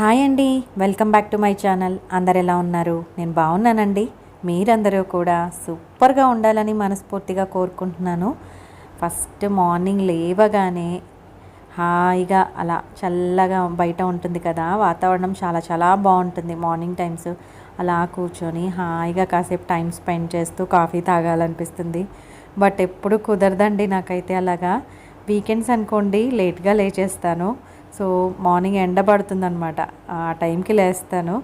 Hi అండి. Welcome back to my channel. అందరు ఎలా ఉన్నారు? నేను బాగున్నానండి. మీరందరూ కూడా సూపర్గా ఉండాలని మనస్ఫూర్తిగా కోరుకుంటున్నాను. ఫస్ట్ మార్నింగ్ లేవగానే హాయిగా అలా చల్లగా బయట ఉంటుంది కదా వాతావరణం చాలా చాలా బాగుంటుంది మార్నింగ్ టైమ్స్. అలా కూర్చొని హాయిగా కాసేపు టైం స్పెండ్ చేస్తూ కాఫీ తాగాలనిపిస్తుంది. బట్ ఎప్పుడు కుదరదండి నాకైతే అలాగా. వీకెండ్స్ అనుకోండి లేట్గా లేచేస్తాను. సో మార్నింగ్ ఎండబడుతుందనమాట ఆ టైంకి లేస్తాను.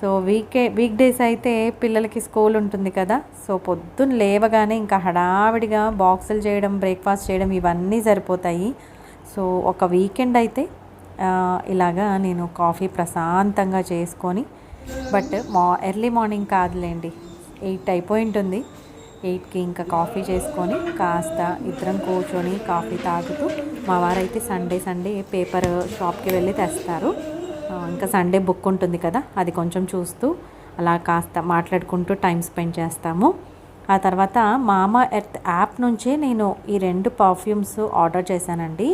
సో వీకే వీక్ డేస్ అయితే పిల్లలకి స్కూల్ ఉంటుంది కదా. సో పొద్దున్న లేవగానే ఇంకా హడావిడిగా బాక్సులు చేయడం బ్రేక్ఫాస్ట్ చేయడం ఇవన్నీ సరిపోతాయి. సో ఒక వీకెండ్ అయితే ఇలాగా నేను కాఫీ ప్రశాంతంగా చేసుకొని బట్ మా ఎర్లీ మార్నింగ్ కాదులేండి ఎయిట్ అయిపోయి ఉంటుంది. ఎయిట్కి ఇంకా కాఫీ చేసుకొని కాస్త ఇద్దరం కూర్చొని కాఫీ తాగుతూ మా వారైతే సండే సండే పేపర్ షాప్కి వెళ్ళి తెస్తారు. ఇంకా సండే బుక్ ఉంటుంది కదా అది కొంచెం చూస్తూ అలా కాస్త మాట్లాడుకుంటూ టైం స్పెండ్ చేస్తాము. ఆ తర్వాత మామా ఎర్త్ యాప్ నుంచే నేను ఈ రెండు పర్ఫ్యూమ్స్ ఆర్డర్ చేశానండి.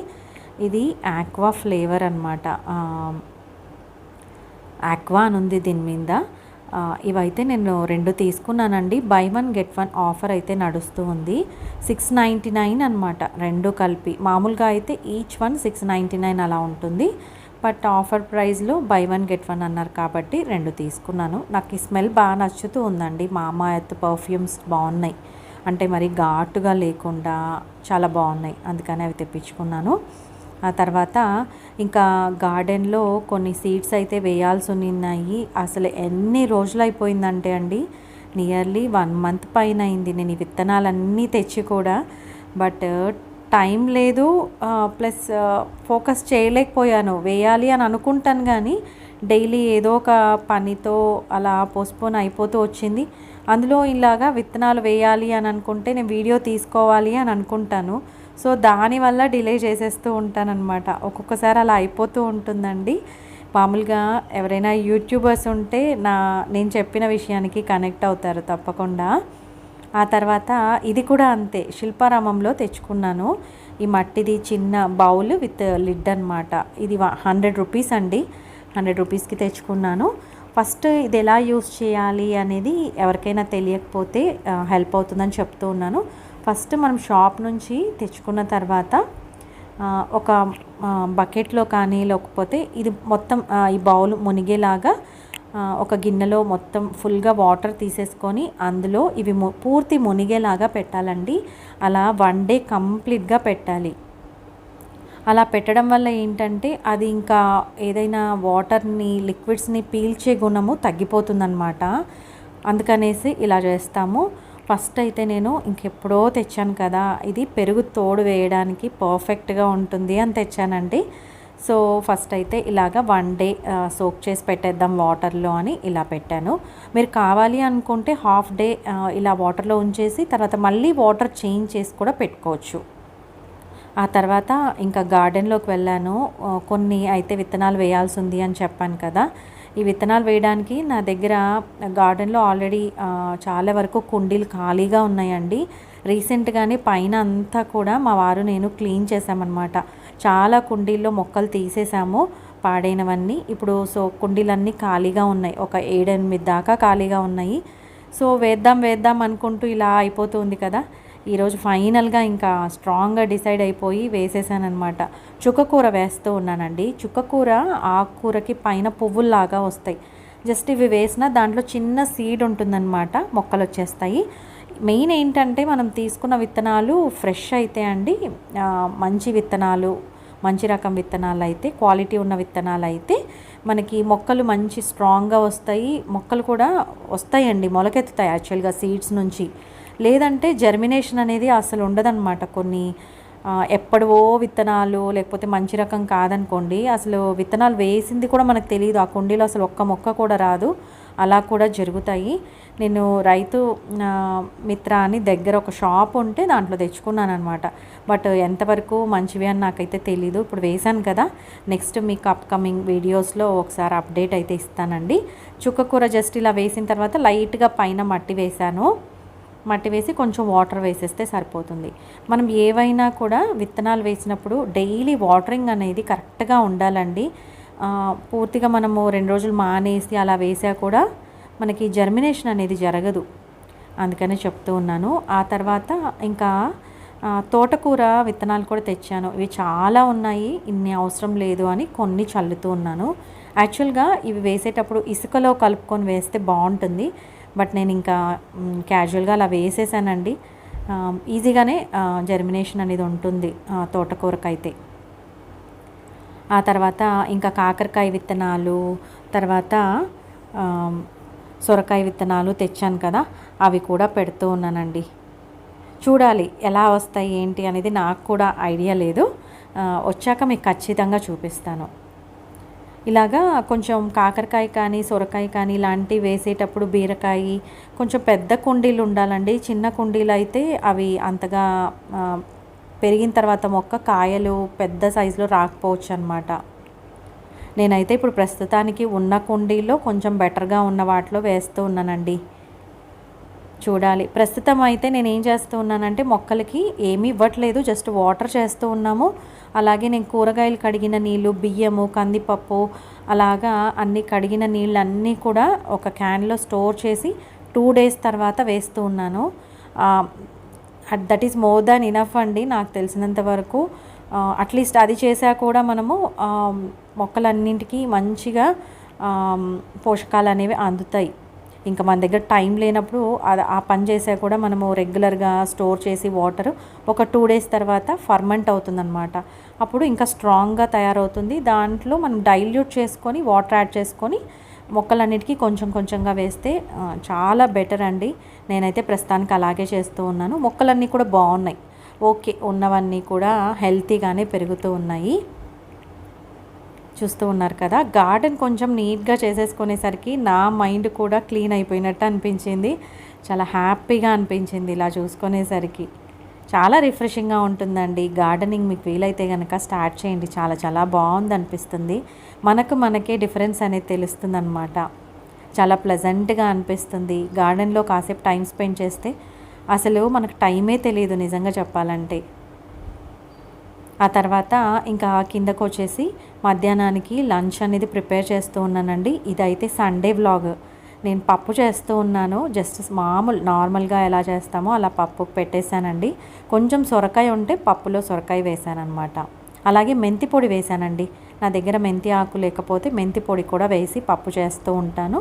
ఇది ఆక్వా ఫ్లేవర్ అనమాట ఆక్వా అని ఉంది దీని మీద. ఇవైతే నేను రెండు తీసుకున్నానండి. Buy one get one offer అయితే నడుస్తూ ఉంది. సిక్స్ నైంటీ నైన్ అనమాట రెండు కలిపి. మామూలుగా అయితే each one six ninety nine అలా ఉంటుంది. బట్ ఆఫర్ ప్రైస్లో బై వన్ గెట్ వన్ అన్నారు కాబట్టి రెండు తీసుకున్నాను. నాకు ఈ స్మెల్ బాగా నచ్చుతూ ఉందండి. మామా ఎత్ పర్ఫ్యూమ్స్ బాగున్నాయి. అంటే మరి ఘాటుగా లేకుండా చాలా బాగున్నాయి. అందుకని అవి తెప్పించుకున్నాను. ఆ తర్వాత ఇంకా గార్డెన్లో కొన్ని సీడ్స్ అయితే వేయాల్సి ఉన్నాయి అసలు ఎన్ని రోజులు అయిపోయిందంటే అండి నియర్లీ వన్ మంత్ పైన అయింది నేను ఈ విత్తనాలన్నీ తెచ్చి కూడా. బట్ టైం లేదు ప్లస్ ఫోకస్ చేయలేకపోయాను. వేయాలి అని అనుకుంటాను కానీ డైలీ ఏదో ఒక పనితో అలా పోస్ట్పోన్ అయిపోతూ వచ్చింది. అందులో ఇలాగా విత్తనాలు వేయాలి అని అనుకుంటే నేను వీడియో తీసుకోవాలి అని అనుకుంటాను. సో దానివల్ల డిలే చేసేస్తూ ఉంటానన్నమాట. ఒక్కొక్కసారి అలా అయిపోతూ ఉంటుందండి. మామూలుగా ఎవరైనా యూట్యూబర్స్ ఉంటే నా నేను చెప్పిన విషయానికి కనెక్ట్ అవుతారు తప్పకుండా. ఆ తర్వాత ఇది కూడా అంతే శిల్పారామంలో తెచ్చుకున్నాను. ఈ మట్టిది చిన్న బౌల్ విత్ లిడ్ అనమాట ఇది హండ్రెడ్ రూపీస్ అండి. హండ్రెడ్ రూపీస్కి తెచ్చుకున్నాను. ఫస్ట్ ఇది ఎలా యూస్ చేయాలి అనేది ఎవరికైనా తెలియకపోతే హెల్ప్ అవుతుందని చెప్తూ ఉన్నాను. ఫస్ట్ మనం షాప్ నుంచి తెచ్చుకున్న తర్వాత ఒక బకెట్లో కానీ లేకపోతే ఇది మొత్తం ఈ బౌల్ మునిగేలాగా ఒక గిన్నెలో మొత్తం ఫుల్గా వాటర్ తీసేసుకొని అందులో ఇవి పూర్తి మునిగేలాగా పెట్టాలండి. అలా వన్ డే కంప్లీట్గా పెట్టాలి. అలా పెట్టడం వల్ల ఏంటంటే అది ఇంకా ఏదైనా వాటర్ని లిక్విడ్స్ని పీల్చే గుణము తగ్గిపోతుందన్నమాట. అందుకనేసి ఇలా చేస్తాము. ఫస్ట్ అయితే నేను ఇంకెప్పుడో తెచ్చాను కదా ఇది పెరుగు తోడు వేయడానికి పర్ఫెక్ట్గా ఉంటుంది అని తెచ్చానండి. సో ఫస్ట్ అయితే ఇలాగ వన్ డే సోక్ చేసి పెట్టేద్దాం వాటర్లో అని ఇలా పెట్టాను. మీరు కావాలి అనుకుంటే హాఫ్ డే ఇలా వాటర్లో ఉంచేసి తర్వాత మళ్ళీ వాటర్ చేంజ్ చేసి కూడా పెట్టుకోవచ్చు. ఆ తర్వాత ఇంకా గార్డెన్లోకి వెళ్ళాను. కొన్ని అయితే విత్తనాలు వేయాల్సి ఉంది అని చెప్పాను కదా ఈ విత్తనాలు వేయడానికి నా దగ్గర గార్డెన్లో ఆల్రెడీ చాలా వరకు కుండీలు ఖాళీగా ఉన్నాయండి. రీసెంట్గానే పైన అంతా కూడా మా వారు నేను క్లీన్ చేశామన్నమాట. చాలా కుండీల్లో మొక్కలు తీసేసాము పాడైనవన్నీ. ఇప్పుడు సో కుండీలన్నీ ఖాళీగా ఉన్నాయి. ఒక ఏడెనిమిది దాకా ఖాళీగా ఉన్నాయి. సో వేద్దాం వేద్దాం అనుకుంటూ ఇలా అయిపోతుంది కదా. ఈరోజు ఫైనల్గా ఇంకా స్ట్రాంగ్గా డిసైడ్ అయిపోయి వేసేసానమాట చుక్కకూర వేస్తూ ఉన్నానండి. చుక్కకూర ఆకుకూరకి పైన పువ్వుల్లాగా వస్తాయి. జస్ట్ ఇవి వేసిన దాంట్లో చిన్న సీడ్ ఉంటుందన్నమాట. మొక్కలు వచ్చేస్తాయి. మెయిన్ ఏంటంటే మనం తీసుకున్న విత్తనాలు ఫ్రెష్ అయితే అండి మంచి విత్తనాలు మంచి రకం విత్తనాలు అయితే క్వాలిటీ ఉన్న విత్తనాలు అయితే మనకి మొక్కలు మంచి స్ట్రాంగ్గా వస్తాయి. మొక్కలు కూడా వస్తాయండి. మొలకెత్తుతాయి యాక్చువల్గా సీడ్స్ నుంచి. లేదంటే జర్మినేషన్ అనేది అసలు ఉండదన్నమాట. కొన్ని ఎప్పటివో విత్తనాలు లేకపోతే మంచి రకం కాదనుకోండి అసలు విత్తనాలు వేసింది కూడా మనకు తెలియదు ఆ కుండీలో అసలు ఒక్క మొక్క కూడా రాదు. అలా కూడా జరుగుతాయి. నేను రైతు మిత్ర అని దగ్గర ఒక షాప్ ఉంటే దాంట్లో తెచ్చుకున్నాను అనమాట బట్ ఎంతవరకు మంచివి అని నాకైతే తెలీదు. ఇప్పుడు వేశాను కదా. నెక్స్ట్ మీకు అప్కమింగ్ వీడియోస్లో ఒకసారి అప్డేట్ అయితే ఇస్తానండి. చుక్కకూర జస్ట్ ఇలా వేసిన తర్వాత లైట్గా పైన మట్టి వేశాను. మట్టి వేసి కొంచెం వాటర్ వేసేస్తే సరిపోతుంది. మనం ఏవైనా కూడా విత్తనాలు వేసినప్పుడు డైలీ వాటరింగ్ అనేది కరెక్ట్గా ఉండాలండి. పూర్తిగా మనము రెండు రోజులు మానేసి అలా వేసా కూడా మనకి జర్మినేషన్ అనేది జరగదు. అందుకనే చెప్తూ ఉన్నాను. ఆ తర్వాత ఇంకా తోటకూర విత్తనాలు కూడా తెచ్చాను. ఇవి చాలా ఉన్నాయి ఇన్ని అవసరం లేదు అని కొన్ని చల్లుతూ ఉన్నాను. యాక్చువల్గా ఇవి వేసేటప్పుడు ఇసుకలో కలుపుకొని వేస్తే బాగుంటుంది. బట్ నేను ఇంకా క్యాజువల్గా అలా వేసేసానండి. ఈజీగానే జర్మినేషన్ అనేది ఉంటుంది తోటకూరకైతే. ఆ తర్వాత ఇంకా కాకరకాయ విత్తనాలు తర్వాత సొరకాయ విత్తనాలు తెచ్చాను కదా అవి కూడా పెడుతూ ఉన్నానండి. చూడాలి ఎలా వస్తాయి ఏంటి అనేది నాకు కూడా ఐడియా లేదు. వచ్చాక మీకు ఖచ్చితంగా చూపిస్తాను. ఇలాగా కొంచెం కాకరకాయ కానీ సొరకాయ కానీ ఇలాంటివి వేసేటప్పుడు బీరకాయ కొంచెం పెద్ద కుండీలు ఉండాలండి. చిన్న కుండీలు అయితే అవి అంతగా పెరిగిన తర్వాత మొక్క కాయలు పెద్ద సైజులో రాకపోవచ్చు అనమాట నేనైతే ఇప్పుడు ప్రస్తుతానికి ఉన్న కుండీలో కొంచెం బెటర్గా ఉన్న వాటిలో వేస్తూ ఉన్నానండి. చూడాలి. ప్రస్తుతం అయితే నేను ఏం చేస్తూ ఉన్నానంటే మొక్కలకి ఏమీ ఇవ్వట్లేదు. జస్ట్ వాటర్ చేస్తూ ఉన్నాము. అలాగే నేను కూరగాయలు కడిగిన నీళ్ళు బియ్యము కందిపప్పు అలాగా అన్ని కడిగిన నీళ్ళు అన్నీ కూడా ఒక క్యాన్లో స్టోర్ చేసి టూ డేస్ తర్వాత వేస్తూ ఉన్నాను. That is more than enough అండి నాకు తెలిసినంత వరకు. అట్లీస్ట్ అది చేసా కూడా మనము మొక్కలన్నింటికి మంచిగా పోషకాలు అనేవి అందుతాయి. ఇంకా మన దగ్గర టైం లేనప్పుడు అది ఆ పని చేసా కూడా మనము రెగ్యులర్గా స్టోర్ చేసి వాటర్ ఒక టూ డేస్ తర్వాత ఫర్మెంట్ అవుతుందన్నమాట. అప్పుడు ఇంకా స్ట్రాంగ్గా తయారవుతుంది. దాంట్లో మనం డైల్యూట్ చేసుకొని వాటర్ యాడ్ చేసుకొని మొక్కలన్నిటికీ కొంచెం కొంచెంగా వేస్తే చాలా బెటర్ అండి. నేనైతే ప్రస్తుతానికి అలాగే చేస్తూ ఉన్నాను. మొక్కలన్నీ కూడా బాగున్నాయి. ఓకే ఉన్నవన్నీ కూడా హెల్తీగానే పెరుగుతూ ఉన్నాయి. చూస్తూ ఉన్నారు కదా. గార్డెన్ కొంచెం నీట్గా చేసేసుకునేసరికి నా మైండ్ కూడా క్లీన్ అయిపోయినట్టు అనిపించింది. చాలా హ్యాపీగా అనిపించింది ఇలా చూసుకునేసరికి. చాలా రిఫ్రెషింగ్గా ఉంటుందండి. గార్డెనింగ్ మీకు వీలైతే కనుక స్టార్ట్ చేయండి. చాలా చాలా బాగుంది అనిపిస్తుంది. మనకు మనకే డిఫరెన్స్ అనేది తెలుస్తుంది అనమాట చాలా ప్లెజెంట్గా అనిపిస్తుంది. గార్డెన్లో కాసేపు టైం స్పెండ్ చేస్తే అసలు మనకు టైమే తెలియదు నిజంగా చెప్పాలంటే. ఆ తర్వాత ఇంకా కిందకు వచ్చేసి మధ్యాహ్నానికి లంచ్ అనేది ప్రిపేర్ చేస్తూ ఉన్నానండి. ఇదైతే సండే వ్లాగ్. నేను పప్పు చేస్తూ ఉన్నాను. జస్ట్ మామూలు నార్మల్గా ఎలా చేస్తామో అలా పప్పు పెట్టేశానండి. కొంచెం సొరకాయ ఉంటే పప్పులో సొరకాయ వేశానమాట అలాగే మెంతి పొడి వేశానండి. నా దగ్గర మెంతి ఆకు లేకపోతే మెంతి పొడి కూడా వేసి పప్పు చేస్తూ ఉంటాను.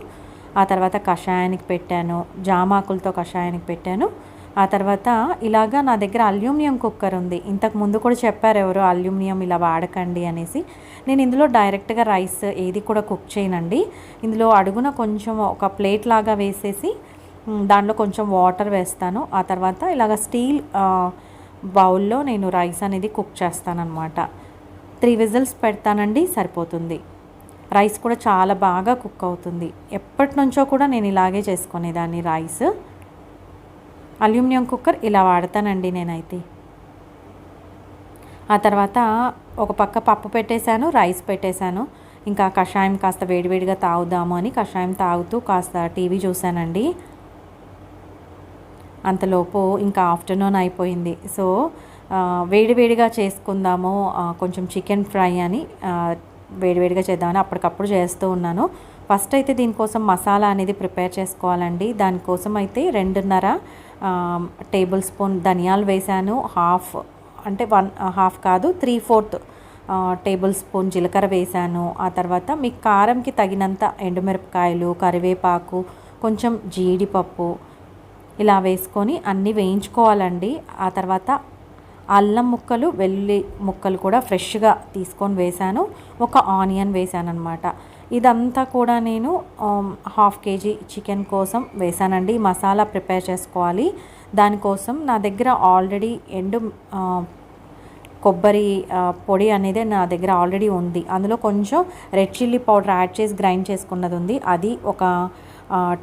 ఆ తర్వాత కషాయానికి పెట్టాను. జామాకులతో కషాయానికి పెట్టాను. ఆ తర్వాత ఇలాగా నా దగ్గర అల్యూమినియం కుక్కర్ ఉంది. ఇంతకు ముందు కూడా చెప్పారు ఎవరు అల్యూమినియం ఇలా వాడకండి అనేసి. నేను ఇందులో డైరెక్ట్గా రైస్ ఏది కూడా కుక్ చేయనండి. ఇందులో అడుగున కొంచెం ఒక ప్లేట్ లాగా వేసేసి దాంట్లో కొంచెం వాటర్ వేస్తాను. ఆ తర్వాత ఇలాగ స్టీల్ బౌల్లో నేను రైస్ అనేది కుక్ చేస్తానన్నమాట. త్రీ విజిల్స్ పెడతానండి సరిపోతుంది. రైస్ కూడా చాలా బాగా కుక్ అవుతుంది. ఎప్పటి నుంచో కూడా నేను ఇలాగే చేసుకునేదాన్ని రైస్. అల్యూమినియం కుక్కర్ ఇలా వాడతానండి నేనైతే. ఆ తర్వాత ఒక పక్క పప్పు పెట్టేశాను రైస్ పెట్టేశాను. ఇంకా కషాయం కాస్త వేడివేడిగా తాగుదాము అని కషాయం తాగుతూ కాస్త టీవీ చూశానండి. అంతలోపు ఇంకా ఆఫ్టర్నూన్ అయిపోయింది. సో వేడివేడిగా చేసుకుందాము కొంచెం చికెన్ ఫ్రై అని వేడివేడిగా చేద్దామని అప్పటికప్పుడు చేస్తూ ఉన్నాను. ఫస్ట్ అయితే దీనికోసం మసాలా అనేది ప్రిపేర్ చేసుకోవాలండి. దానికోసం అయితే రెండున్నర టేబుల్ స్పూన్ ధనియాలు వేశాను. హాఫ్ అంటే వన్ హాఫ్ కాదు త్రీ ఫోర్త్ టేబుల్ స్పూన్ జీలకర్ర వేశాను. ఆ తర్వాత మీ కారంకి తగినంత ఎండుమిరపకాయలు కరివేపాకు కొంచెం జీడిపప్పు ఇలా వేసుకొని అన్నీ వేయించుకోవాలండి. ఆ తర్వాత అల్లం ముక్కలు వెల్లుల్లి ముక్కలు కూడా ఫ్రెష్గా తీసుకొని వేశాను. ఒక ఆనియన్ వేశాను అనమాట ఇదంతా కూడా నేను హాఫ్ కేజీ చికెన్ కోసం వేసానండి మసాలా ప్రిపేర్ చేసుకోవాలి. దానికోసం నా దగ్గర ఆల్రెడీ ఎండు కొబ్బరి పొడి అనేది నా దగ్గర ఆల్రెడీ ఉంది. అందులో కొంచెం రెడ్ చిల్లీ పౌడర్ యాడ్ చేసి గ్రైండ్ చేసుకున్నది ఉంది. అది ఒక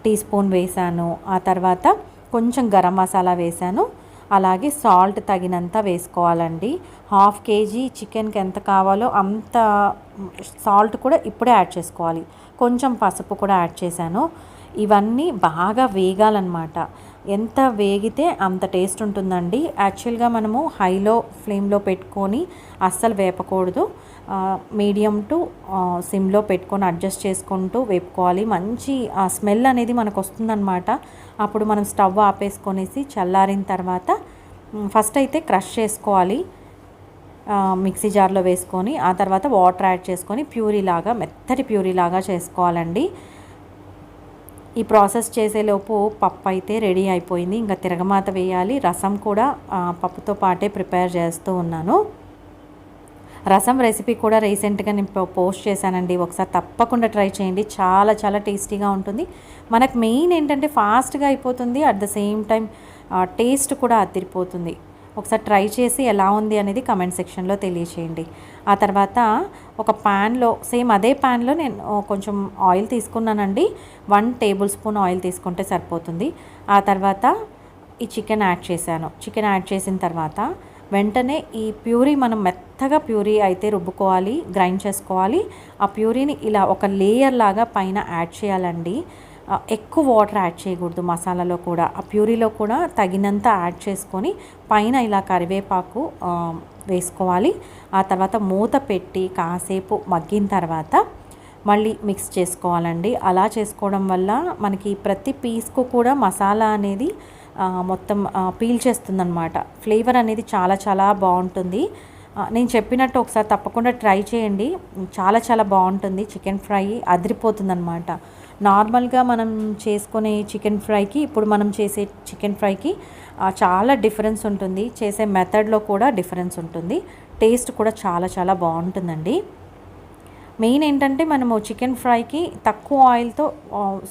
టీ స్పూన్ వేసాను ఆ తర్వాత కొంచెం గరం మసాలా వేసాను అలాగే సాల్ట్ తగినంత వేసుకోవాలండి. హాఫ్ కేజీ చికెన్కి ఎంత కావాలో అంత సాల్ట్ కూడా ఇప్పుడే యాడ్ చేసుకోవాలి. కొంచెం పసుపు కూడా యాడ్ చేశాను. ఇవన్నీ బాగా వేగాలన్నమాట. ఎంత వేగితే అంత టేస్ట్ ఉంటుందండి. యాక్చువల్గా మనము హైలో ఫ్లేమ్లో పెట్టుకొని అస్సలు వేపకూడదు. మీడియం టు సిమ్లో పెట్టుకొని అడ్జస్ట్ చేసుకుంటూ వేపుకోవాలి. మంచి ఆ స్మెల్ అనేది మనకు వస్తుందన్నమాట. అప్పుడు మనం స్టవ్ ఆపేసుకొనేసి చల్లారిన తర్వాత ఫస్ట్ అయితే క్రష్ చేసుకోవాలి. మిక్సీ జార్లో వేసుకొని ఆ తర్వాత వాటర్ యాడ్ చేసుకొని ప్యూరీ లాగా మెత్తటి ప్యూరీ లాగా చేసుకోవాలండి. ఈ ప్రాసెస్ చేసేలోపు పప్పు అయితే రెడీ అయిపోయింది. ఇంకా తిరగమాత వేయాలి. రసం కూడా పప్పుతో పాటే ప్రిపేర్ చేస్తూ ఉన్నాను. రసం రెసిపీ కూడా రీసెంట్గా నేను పో- పోస్ట్ చేశానండి. ఒకసారి తప్పకుండా ట్రై చేయండి. చాలా చాలా టేస్టీగా ఉంటుంది. మనకు మెయిన్ ఏంటంటే ఫాస్ట్గా అయిపోతుంది. At the same time taste కూడా అదిరిపోతుంది. ఒకసారి ట్రై చేసి ఎలా ఉంది అనేది కమెంట్ సెక్షన్లో తెలియచేయండి. ఆ తర్వాత ఒక ప్యాన్లో సేమ్ అదే ప్యాన్లో నేను కొంచెం ఆయిల్ తీసుకున్నానండి. వన్ టేబుల్ స్పూన్ ఆయిల్ తీసుకుంటే సరిపోతుంది. ఆ తర్వాత ఈ చికెన్ యాడ్ చేశాను. చికెన్ యాడ్ చేసిన తర్వాత వెంటనే ఈ ప్యూరీ మనం మెత్తగా ప్యూరీ అయితే రుబ్బుకోవాలి గ్రైండ్ చేసుకోవాలి. ఆ ప్యూరీని ఇలా ఒక లేయర్ లాగా పైన యాడ్ చేయాలండి. ఎక్కువ వాటర్ యాడ్ చేయకూడదు. మసాలాలో కూడా ఆ ప్యూరీలో కూడా తగినంత యాడ్ చేసుకొని పైన ఇలా కరివేపాకు వేసుకోవాలి. ఆ తర్వాత మూత పెట్టి కాసేపు మగ్గిన తర్వాత మళ్ళీ మిక్స్ చేసుకోవాలండి. అలా చేసుకోవడం వల్ల మనకి ప్రతి పీస్కు కూడా మసాలా అనేది మొత్తం పీల్ చేస్తుందన్నమాట. ఫ్లేవర్ అనేది చాలా చాలా బాగుంటుంది. నేను చెప్పినట్టు ఒకసారి తప్పకుండా ట్రై చేయండి. చాలా చాలా బాగుంటుంది చికెన్ ఫ్రై అదిరిపోతుందనమాట నార్మల్గా మనం చేసుకునే చికెన్ ఫ్రైకి ఇప్పుడు మనం చేసే చికెన్ ఫ్రైకి చాలా డిఫరెన్స్ ఉంటుంది. చేసే మెథడ్లో కూడా డిఫరెన్స్ ఉంటుంది. టేస్ట్ కూడా చాలా చాలా బాగుంటుందండి. మెయిన్ ఏంటంటే మనము చికెన్ ఫ్రైకి తక్కువ ఆయిల్తో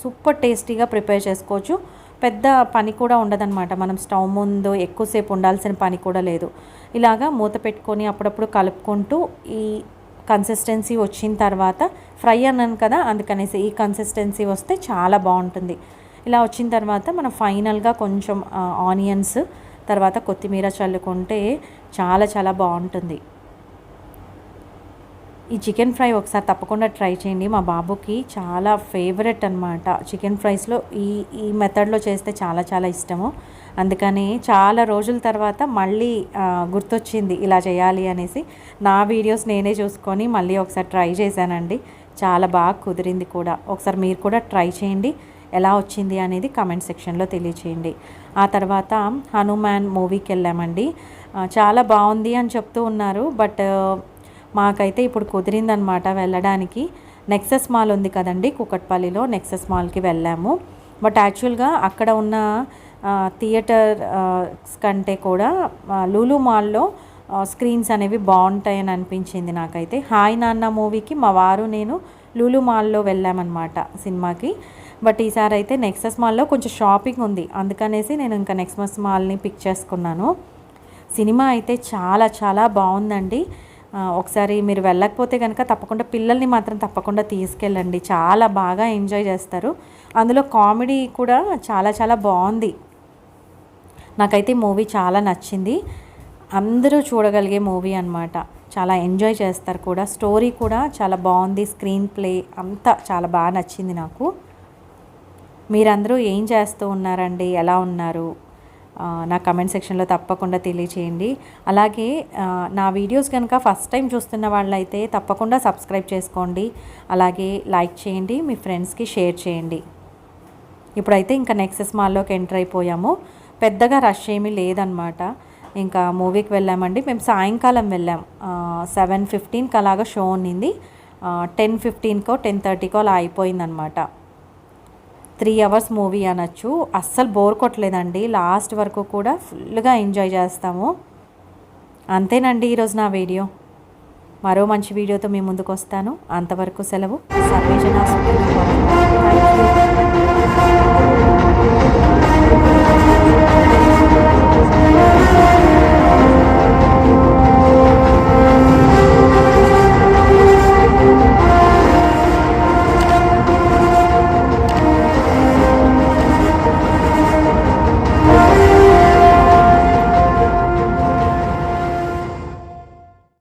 సూపర్ టేస్టీగా ప్రిపేర్ చేసుకోవచ్చు. పెద్ద పని కూడా ఉండదన్నమాట. మనం స్టవ్ ముందు ఎక్కువసేపు ఉండాల్సిన పని కూడా లేదు. ఇలాగా మూత పెట్టుకొని అప్పుడప్పుడు కలుపుకుంటూ ఈ కన్సిస్టెన్సీ వచ్చిన తర్వాత ఫ్రై అన్నాను కదా అందుకనేసి ఈ కన్సిస్టెన్సీ వస్తే చాలా బాగుంటుంది. ఇలా వచ్చిన తర్వాత మనం ఫైనల్గా కొంచెం ఆనియన్స్ తర్వాత కొత్తిమీర చల్లుకుంటే చాలా చాలా బాగుంటుంది. ఈ చికెన్ ఫ్రై ఒకసారి తప్పకుండా ట్రై చేయండి. మా బాబుకి చాలా ఫేవరెట్ అనమాట చికెన్ ఫ్రైస్లో ఈ ఈ మెథడ్లో చేస్తే చాలా చాలా ఇష్టము. అందుకని చాలా రోజుల తర్వాత మళ్ళీ గుర్తొచ్చింది ఇలా చేయాలి అనేసి. నా వీడియోస్ నేనే చూసుకొని మళ్ళీ ఒకసారి ట్రై చేశానండి. చాలా బాగా కుదిరింది కూడా. ఒకసారి మీరు కూడా ట్రై చేయండి. ఎలా వచ్చింది అనేది కమెంట్ సెక్షన్లో తెలియచేయండి. ఆ తర్వాత హనుమాన్ మూవీకి వెళ్ళామండి. చాలా బాగుంది అని చెప్తూ ఉన్నారు. బట్ మాకైతే ఇప్పుడు కుదిరిందనమాట వెళ్ళడానికి. నెక్సెస్ మాల్ ఉంది కదండి కూకట్పల్లిలో నెక్సెస్ మాల్కి వెళ్ళాము. బట్ యాక్చువల్గా అక్కడ ఉన్న థియేటర్స్ థియేటర్ కంటే కూడా ఆ, లూలు మాల్లో స్క్రీన్స్ అనేవి బాగుంటాయని అనిపించింది నాకైతే. హాయ్ నాన్న మూవీకి మా వారు నేను లూలు మాల్లో వెళ్ళామన్నమాట సినిమాకి. బట్ ఈసారి అయితే నెక్సెస్ మాల్లో కొంచెం షాపింగ్ ఉంది. అందుకనేసి నేను ఇంకా నెక్సెస్ మాల్ని పిక్ చేసుకున్నాను. సినిమా అయితే చాలా చాలా బాగుందండి. ఒకసారి మీరు వెళ్ళకపోతే కనుక తప్పకుండా పిల్లల్ని మాత్రం తప్పకుండా తీసుకెళ్ళండి. చాలా బాగా ఎంజాయ్ చేస్తారు. అందులో కామెడీ కూడా చాలా చాలా బాగుంది. నాకైతే మూవీ చాలా నచ్చింది. అందరూ చూడగలిగే మూవీ అన్నమాట. చాలా ఎంజాయ్ చేస్తారు కూడా. స్టోరీ కూడా చాలా బాగుంది. స్క్రీన్ ప్లే అంతా చాలా బాగా నచ్చింది నాకు. మీరందరూ ఏం చేస్తూ ఉన్నారండి? ఎలా ఉన్నారు? నా కమెంట్ సెక్షన్లో తప్పకుండా తెలియచేయండి. అలాగే నా వీడియోస్ కనుక ఫస్ట్ టైం చూస్తున్న వాళ్ళైతే తప్పకుండా సబ్స్క్రైబ్ చేసుకోండి. అలాగే లైక్ చేయండి మీ ఫ్రెండ్స్కి షేర్ చేయండి. ఇప్పుడైతే ఇంకా నెక్సెస్ మాల్లోకి ఎంటర్ అయిపోయాము. పెద్దగా రష్ ఏమీ లేదనమాట ఇంకా మూవీకి వెళ్ళామండి. మేము సాయంకాలం వెళ్ళాం. సెవెన్ ఫిఫ్టీన్కి అలాగా షో ఉన్నింది. టెన్ ఫిఫ్టీన్కో టెన్ థర్టీకో అలా అయిపోయిందనమాట త్రీ అవర్స్ మూవీ అనొచ్చు. అస్సలు బోర్ కొట్టలేదండి. లాస్ట్ వరకు కూడా ఫుల్గా ఎంజాయ్ చేస్తాము. అంతేనండి ఈరోజు నా వీడియో. మరో మంచి వీడియోతో మీ ముందుకు వస్తాను. అంతవరకు సెలవు. సర్వేజన